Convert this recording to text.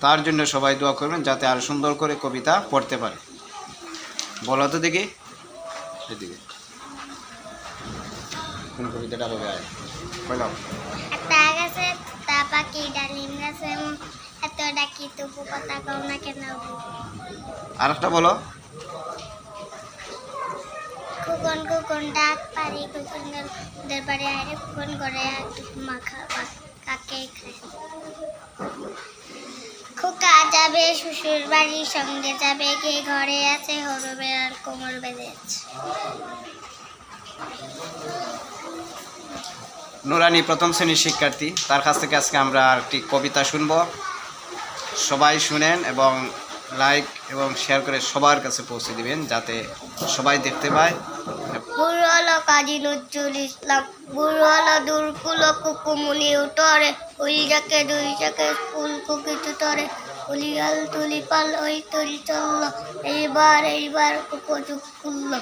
তার জন্য সবাই দোয়া করবেন যাতে আরও সুন্দর করে কবিতা পড়তে পারে। বলো তো দেখি। এদিকে। কোন কবিতাটা হবে আয় বলো। আর একটা বলো। কুকন কুকন ডাক পারি কুকন আরে কুকন করে মাখা কাকে খায়? যাবে শ্বশুর বাড়ির সঙ্গে যাবে কে ঘরে আছে হরবে আর কোমর বেঁধেছে। নুরানি প্রথম শ্রেণির শিক্ষার্থী। তার কাছ থেকে আজকে আমরা একটি কবিতা শুনব। সবাই শুনেন এবং লাইক এবং শেয়ার করে সবার কাছে পৌঁছে দিবেন যাতে সবাই দেখতে পায়। কাজী নজরুল ইসলাম। বুড়ো হলো দুর্কুল কুকুমুনি যাকে দুই যাকে ফুল কুকিত তরে, উলিয়াল তুলি পাল ওই তুলি চলল, এইবার এইবার কুকো চুপ খুলল